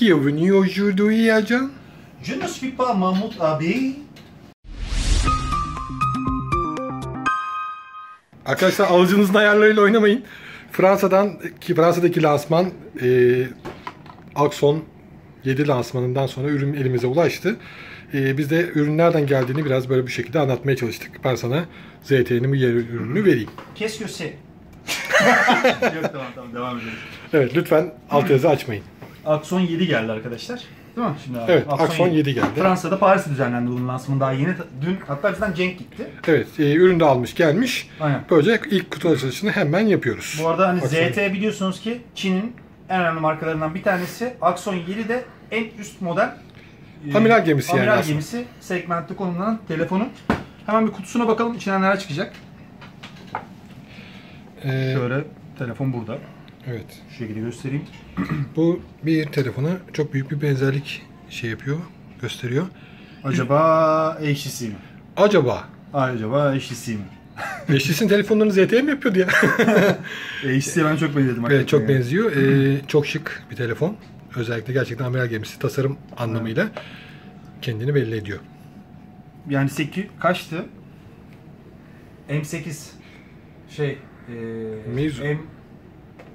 Bienvenue aujourd'hui Ercan. Je ne suis pas Mahmoud abi. Arkadaşlar alıcınızın ayarlarıyla oynamayın. Fransa'dan ki Fransa'daki lansman e, Axon 7 lansmanından sonra ürün elimize ulaştı. E, biz de ürün nereden geldiğini biraz böyle bir şekilde anlatmaya çalıştık. Ben sana ZTE'nin bu yer ürününü vereyim. Que c'est? Yok tamam tamam devam edelim. Evet lütfen altyazı açmayın. Axon 7 geldi arkadaşlar. Değil mi? Şimdi abi, Evet Axon 7 geldi. Fransa'da Paris'te düzenlendi bunun lansmanı daha yeni. Dün hatta bizden Cenk gitti. Evet e, ürün de almış gelmiş. Aynen. Böylece ilk kutu açılışını hemen yapıyoruz. Bu arada hani Axon. ZT biliyorsunuz ki Çin'in en önemli markalarından bir tanesi. Axon 7 de en üst model. e, Amiral gemisi yani amiral gemisi segmentte konumlanan telefonu. Hemen bir kutusuna bakalım içinden neler çıkacak. E, Şöyle telefon burada. Evet. Şu şekilde göstereyim. Bu bir telefona çok büyük bir benzerlik şey yapıyor, gösteriyor. Acaba HTC mi? Acaba Acaba HTC mi? eşlisin telefonlarını ZTE mi yapıyordu ya? HTC'ye ben çok benzedim. evet çok hakikaten benziyor. Ee, çok şık bir telefon. Özellikle gerçekten amiral gemisi tasarım anlamıyla kendini belli ediyor. Yani. yani 8 kaçtı? M8 şey e, Meizu. M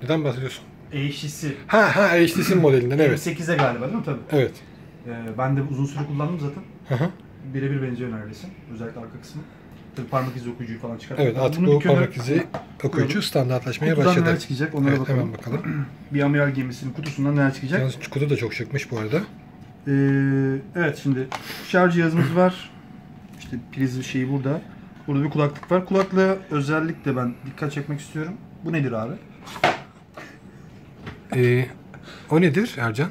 Neden bahsediyorsun? HTC. Ha ha HTC modelinden evet. M8'e galiba değil mi? Tabii. Evet. Ee, ben de uzun süre kullandım zaten. Hı hı. Birebir benziyor neredeyse. Özellikle arka kısmı. Tabii parmak izi okuyucuyu falan çıkar. Evet artık Bunun bu parmak izi okuyucu standartlaşmaya Kutudan başladı. neler çıkacak onlara Evet bakalım. hemen bakalım. Bir amiral gemisinin kutusundan neler çıkacak? Yalnız kutu da çok şıkmış bu arada. Ee, evet şimdi şarj cihazımız var. İşte priz şeyi burada. Burada bir kulaklık var. Kulaklığa özellikle ben dikkat çekmek istiyorum. Bu nedir abi? Ee, o nedir Ercan?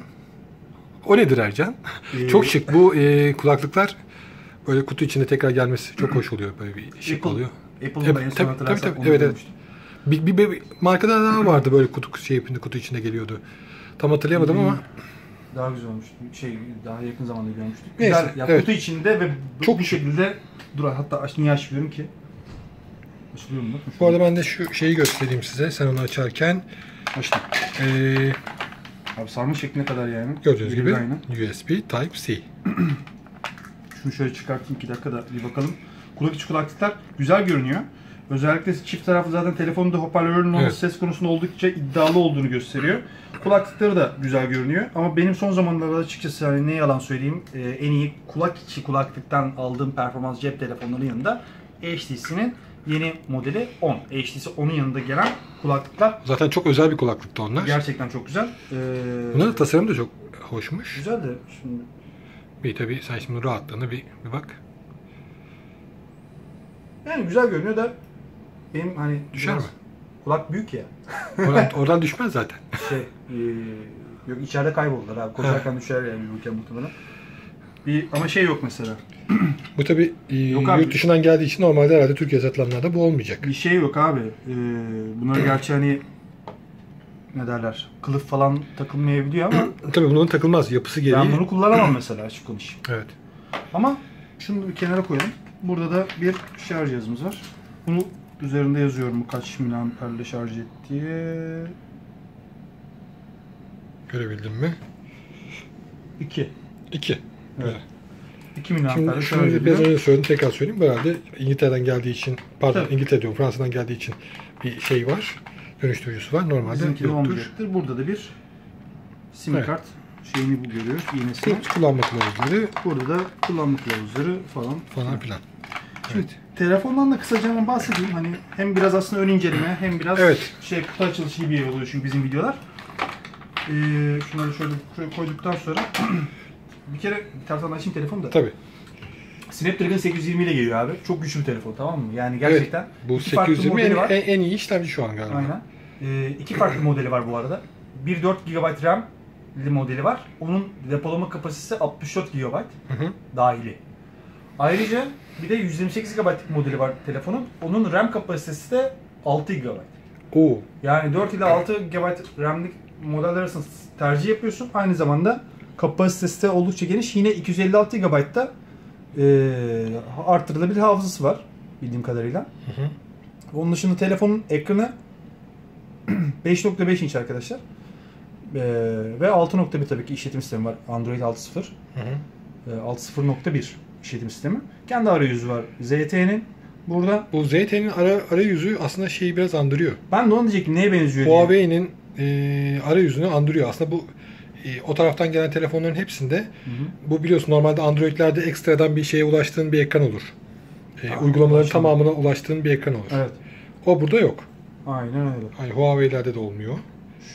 O nedir Ercan? Ee, Çok şık. Bu e, kulaklıklar böyle kutu içinde tekrar gelmesi çok hoş oluyor. Böyle bir şık Apple. oluyor. Apple'ın Evet, da en son tabii, tabii, tabii. Evet, evet. Bir, bir, bir markada daha vardı böyle kutu şey kutu içinde geliyordu. Tam hatırlayamadım ama Daha güzel olmuştu. Şey daha yakın zamanda görmüştük. Neyse, Güzel. Ya evet. kutu içinde ve Çok bu şık. şekilde dur hatta aç, niye açmıyorum ki? Açılıyor mu? Bu arada ben de şu şeyi göstereyim size sen onu açarken. Açtım. Ee, Abi sarma şekline kadar yani. gördüğünüz gibi Aynen. USB Type-C. Şunu şöyle çıkartayım 2 dakikada bir bakalım. Kulak içi kulaklıklar güzel görünüyor. Özellikle çift taraflı zaten telefonda hoparlörün Evet. ses konusunda oldukça iddialı olduğunu gösteriyor. Kulaklıkları da güzel görünüyor. Ama benim son zamanlarda açıkçası hani ne yalan söyleyeyim e, en iyi kulak içi kulaklıktan aldığım performans cep telefonlarının yanında HTC'nin yeni modeli 10. HTC 10'un yanında gelen kulaklıklar Zaten çok özel bir kulaklıktı onlar. gerçekten çok güzel. Ee, Bunların tasarımı da çok hoşmuş. güzel de şimdi Bir tabii sen şimdi rahatlığına bir, bir bak. yani güzel görünüyor da benim hani Düşer biraz- mi? Kulak büyük ya. Oradan, oradan düşmez zaten. Şey, e, yok içeride kayboldular abi. Koşarken düşer yani yürürken muhtemelen. Bir, ama şey yok mesela. Bu tabii e, Yok abi. yurt dışından geldiği için normalde herhalde Türkiye satılanlarda bu olmayacak. Bir şey yok abi. E, bunlar gerçi hani ne derler? Kılıf falan takılmayabiliyor ama Tabii bunun takılmaz. Yapısı gereği. ben bunu kullanamam mesela açık konuşayım. Evet. Ama şunu da bir kenara koyalım. Burada da bir şarj cihazımız var. Bunu üzerinde yazıyorum bu kaç miliamperle şarj ettiği. Görebildin mi? 2. 2. Güzel. 2 miliamperle Şimdi şunu biraz önce söyledim tekrar söyleyeyim. Herhalde İngiltere'den geldiği için, pardon Tabii. İngiltere diyorum Fransa'dan geldiği için bir şey var. Dönüştürücüsü var. Normalde Bizimki yoktur. olmayacaktır. Burada da bir sim Evet. kart şeyini görüyoruz. iğnesini. Bu kullanma kılavuzları Burada da kullanma kılavuzları falan. falan filan. Şimdi telefondan da kısaca hemen bahsedeyim. Hani hem biraz aslında ön inceleme hem biraz Evet. şey kutu açılışı gibi oluyor çünkü bizim videolar. Ee, şunları şöyle koyduktan sonra bir kere bir taraftan açayım telefonu da. Tabii. Snapdragon 820 ile geliyor abi. Çok güçlü bir telefon tamam mı? Yani gerçekten Bu iki farklı 820 en, var. en, en iyi işlemci şu an galiba. Aynen. Ee, iki farklı modeli var bu arada. Bir 4 GB RAM'li modeli var. Onun depolama kapasitesi 64 GB Hı hı. dahili. Ayrıca bir de 128 GB'lık modeli var telefonun. Onun RAM kapasitesi de 6 GB. Oo. Yani 4 ile 6 GB RAM'lik modeller arasında tercih yapıyorsun. Aynı zamanda kapasitesi de oldukça geniş. Yine 256 GB'da e, arttırılabilir hafızası var bildiğim kadarıyla. Hı hı. Onun dışında telefonun ekranı 5.5 inç arkadaşlar. Ee, ve 6.1 tabii ki işletim sistemi var. Android 6.0. Hı hı. Ee, 6.0.1 işletim sistemi. Kendi arayüzü var ZTE'nin. Burada Bu ZTE'nin ara, arayüzü aslında şeyi biraz andırıyor. ben de onu diyecektim. Neye benziyor. Huawei'nin e, arayüzünü andırıyor. Aslında bu e, o taraftan gelen telefonların hepsinde Hı hı. bu biliyorsun normalde Android'lerde ekstradan bir şeye ulaştığın bir ekran olur. E, Ha, uygulamaların ulaşım. tamamına ulaştığın bir ekran olur. Evet. O burada yok. Aynen öyle. Hani Huawei'lerde de olmuyor.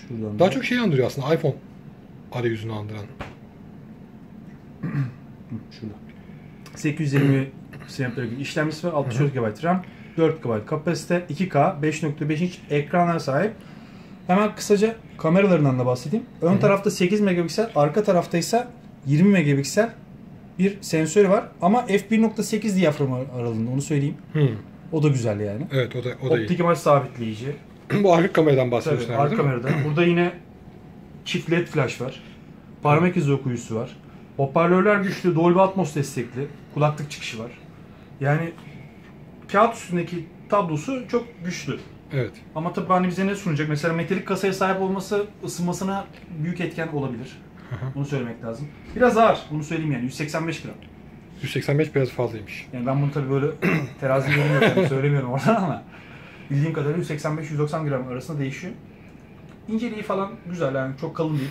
Şuradan Daha da- çok şey andırıyor aslında iPhone arayüzünü andıran. Şurada. 820 Snapdragon işlemcisi var. 64 GB RAM. 4 GB kapasite. 2K 5.5 inç ekranlara sahip. Hemen kısaca kameralarından da bahsedeyim. Ön tarafta 8 megapiksel, arka tarafta ise 20 megapiksel bir sensörü var. Ama f1.8 diyaframı aralığında onu söyleyeyim. Hmm. O da güzel yani. Evet o da o da iyi. Optik imaj sabitleyici. bu arka kameradan Tabii bahsediyorsun arka herhalde değil mi? kamerada. Burada yine çift led flash var. Parmak izi okuyucusu var. Hoparlörler güçlü, Dolby Atmos destekli. Kulaklık çıkışı var. Yani kağıt üstündeki tablosu çok güçlü. Evet. Ama tabii hani bize ne sunacak? Mesela metalik kasaya sahip olması ısınmasına büyük etken olabilir. Bunu söylemek lazım. Biraz ağır. Bunu söyleyeyim yani. 185 gram. 185 biraz fazlaymış. Yani ben bunu tabii böyle terazi yok. Yani söylemiyorum oradan ama bildiğim kadarıyla 185-190 gram arasında değişiyor. İnceliği falan güzel yani çok kalın değil.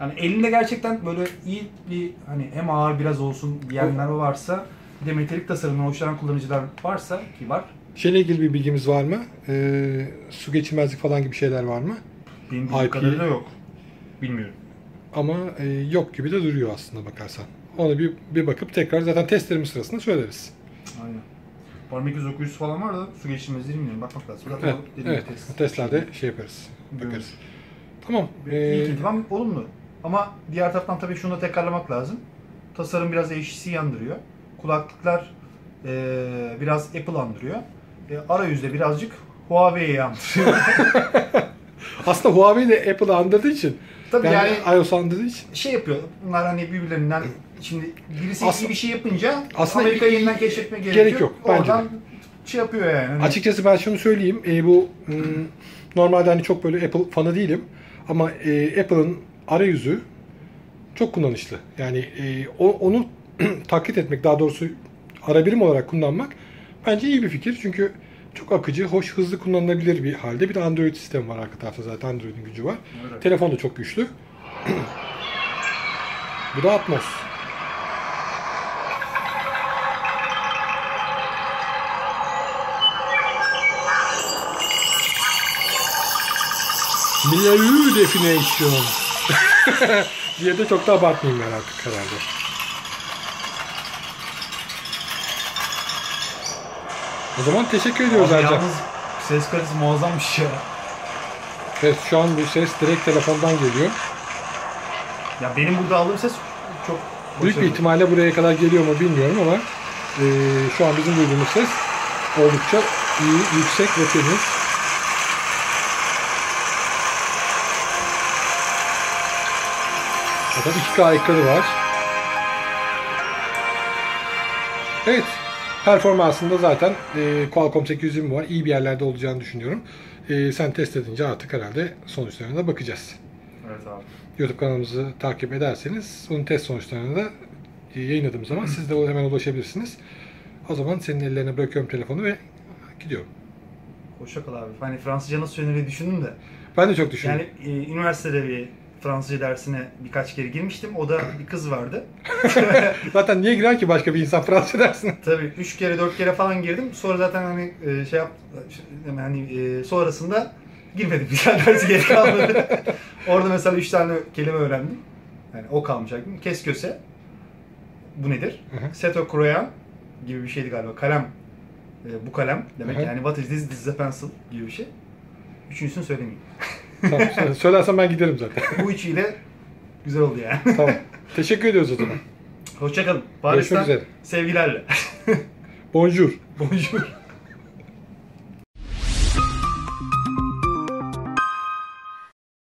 Yani elinde gerçekten böyle iyi bir hani hem ağır biraz olsun diyenler varsa bir de metalik tasarımdan hoşlanan kullanıcılar varsa ki var. Şeyle ilgili bir bilgimiz var mı? Ee, su geçirmezlik falan gibi şeyler var mı? Bildiğim IP. kadarıyla yok. Bilmiyorum. Ama e, yok gibi de duruyor aslında bakarsan. Ona bir, bir bakıp tekrar zaten testlerimiz sırasında söyleriz. Aynen. Parmak izi okuyucusu falan var da su geçirmezliği bilmiyorum. Bakmak lazım. Zaten Evet, evet. test. Testlerde şey yaparız. Bakarız. Görürüz. Tamam. İlk Ee, intivam olumlu. Ama diğer taraftan tabii şunu da tekrarlamak lazım. Tasarım biraz HTC andırıyor. Kulaklıklar eee, biraz Apple andırıyor. E, arayüzde birazcık Huawei'yi andırıyor. aslında Huawei de Apple'ı andırdığı için tabii yani, yani, iOS andırdığı için şey yapıyor. Bunlar hani birbirlerinden şimdi birisi Aslında- iyi bir şey yapınca aslında Amerika'yı yeniden keşfetme gerekiyor. gerek yok, bence Oradan şey yapıyor yani. Hani Açıkçası ben şunu söyleyeyim. e, bu hmm, normalde hani çok böyle Apple fanı değilim. Ama e, Apple'ın arayüzü çok kullanışlı. Yani e, o, onu taklit etmek, daha doğrusu ara birim olarak kullanmak bence iyi bir fikir. Çünkü çok akıcı, hoş, hızlı kullanılabilir bir halde. Bir de Android sistemi var arka tarafta zaten. Android'in gücü var. Evet. Telefon da çok güçlü. Bu da Atmos. Milieu definition. diye de çok da abartmayayım ben artık herhalde. O zaman teşekkür ediyoruz Abi Ercan. yalnız ses kalitesi muazzammış ya. Evet şu an bu ses direkt telefondan geliyor. Ya benim burada aldığım ses çok Büyük bir başarılı. ihtimalle buraya kadar geliyor mu bilmiyorum ama eee, şu an bizim duyduğumuz ses oldukça iyi, yüksek ve temiz. Zaten 2K ekranı var. Evet. Performansında zaten eee, Qualcomm 820 var. İyi bir yerlerde olacağını düşünüyorum. Eee, sen test edince artık herhalde sonuçlarına da bakacağız. Evet abi. YouTube kanalımızı takip ederseniz bunun test sonuçlarını da e, yayınladığım zaman siz de hemen ulaşabilirsiniz. O zaman senin ellerine bırakıyorum telefonu ve gidiyorum. Hoşça kal abi. Hani Fransızca nasıl söylenir düşündüm de. Ben de çok düşündüm. Yani e, üniversitede bir Fransızca dersine birkaç kere girmiştim. O da bir kız vardı. Zaten niye girer ki başka bir insan Fransızca dersine? Tabii üç kere dört kere falan girdim. Sonra zaten hani e, şey yap hani e, sonrasında girmedim. Bir tane dersi geri kalmadı. Orada mesela üç tane kelime öğrendim. Yani o kalmış. Kes köse. Bu nedir? Hı hı. Seto kroyan gibi bir şeydi galiba. Kalem. E, bu kalem demek. Hı hı. Yani what is this? This is a pencil gibi bir şey. Üçüncüsünü söylemeyeyim. Tamam, söyle- söylersen ben giderim zaten. Bu üçüyle güzel oldu yani. tamam. Teşekkür ediyoruz o zaman. Hoşçakalın. Paris'ten üzere. sevgilerle. Bonjour. Bonjour.